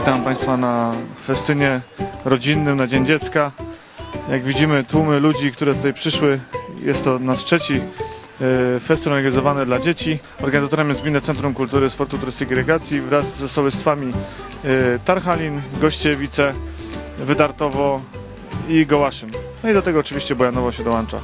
Witam Państwa na festynie rodzinnym na Dzień Dziecka. Jak widzimy tłumy ludzi, które tutaj przyszły. Jest to nasz trzeci e, festyn organizowany dla dzieci. Organizatorem jest Gminne Centrum Kultury, Sportu, Turystyki i Rekreacji wraz ze sołectwami e, Tarchalin, Gościewice, Wydartowo i Gołaszyn. No i do tego oczywiście Bojanowo się dołącza.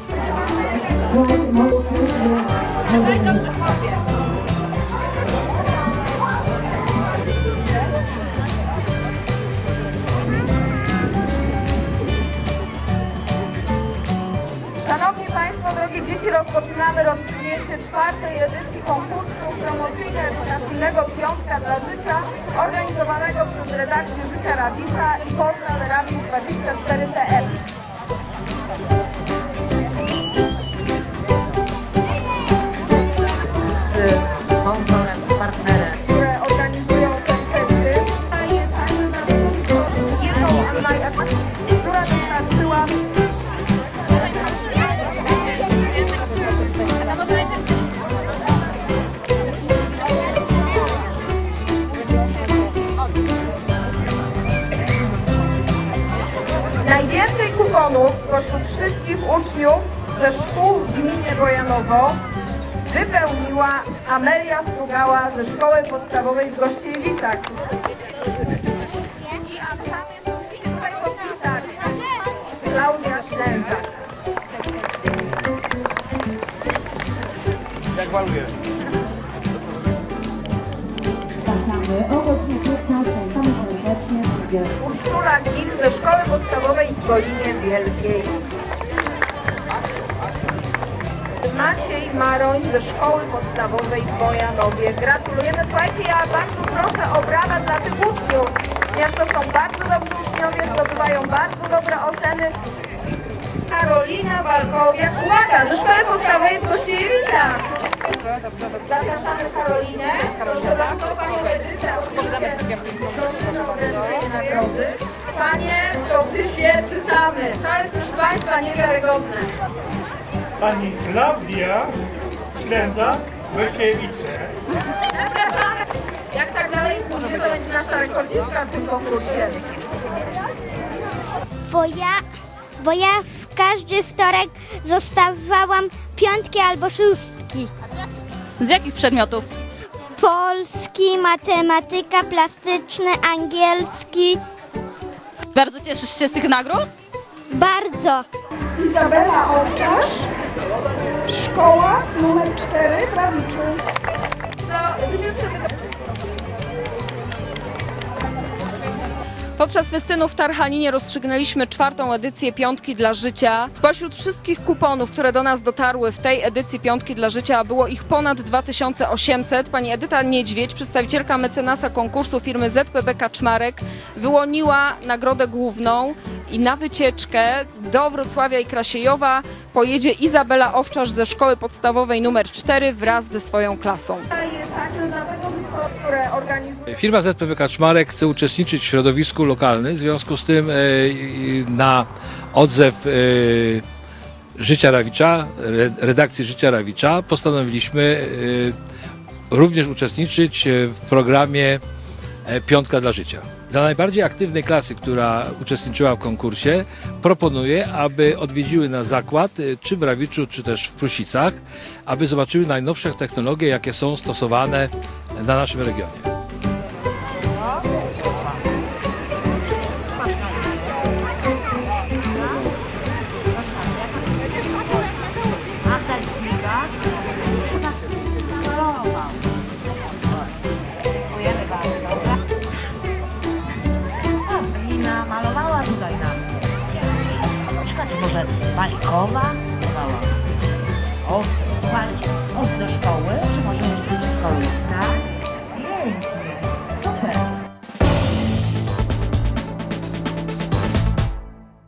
Rozpoczynamy rozstrzygnięcie czwartej edycji konkursu promocyjno-edukacyjnego Piątka dla Życia organizowanego przez redakcję Życia Rabita i portal rabit24.pl. Kuponów spośród wszystkich uczniów ze szkół w gminie Bojanowo wypełniła Amelia Strugała ze szkoły podstawowej w Gościejewicach. Gil ze szkoły podstawowej w Golinie Wielkiej. Maciej Maroń ze szkoły podstawowej w Wojanowie. Gratulujemy. Słuchajcie, ja bardzo proszę o brawa dla tych uczniów, ponieważ to są bardzo dobrzy uczniowie, zdobywają bardzo dobre oceny. Karolina Walkowiak, uwaga, ze szkoły podstawowej w. Panie sołtysie, czytamy. To jest, proszę Państwa, niewiarygodne. Pani Klaudia Ślęza, Gościewice. Zapraszamy. Jak tak dalej pójdzie, to będzie nasza rekordzistka w tym konkursie. bo ja, bo ja w każdy wtorek zostawałam piątki albo szóstki. Z jakich przedmiotów? Polski, matematyka, plastyczny, angielski. Bardzo cieszysz się z tych nagród? Bardzo. Izabela Owczarz, szkoła numer 4 w Rawiczu. Podczas festynu w Tarchaninie rozstrzygnęliśmy czwartą edycję Piątki dla Życia. Spośród wszystkich kuponów, które do nas dotarły w tej edycji Piątki dla Życia, było ich ponad 2800. Pani Edyta Niedźwiedź, przedstawicielka mecenasa konkursu firmy ZPB Kaczmarek, wyłoniła nagrodę główną i na wycieczkę do Wrocławia i Krasiejowa pojedzie Izabela Owczarz ze szkoły podstawowej numer 4 wraz ze swoją klasą. Które organizuje Firma ZPW Kaczmarek chce uczestniczyć w środowisku lokalnym, w związku z tym e, na odzew e, Życia Rawicza, re- redakcji Życia Rawicza, postanowiliśmy e, również uczestniczyć w programie Piątka dla Życia. Dla najbardziej aktywnej klasy, która uczestniczyła w konkursie, proponuję, aby odwiedziły nas zakład, czy w Rawiczu, czy też w Prusicach, aby zobaczyły najnowsze technologie, jakie są stosowane na naszym regionie. Malowała tutaj nam. Na przykład może bajkowa?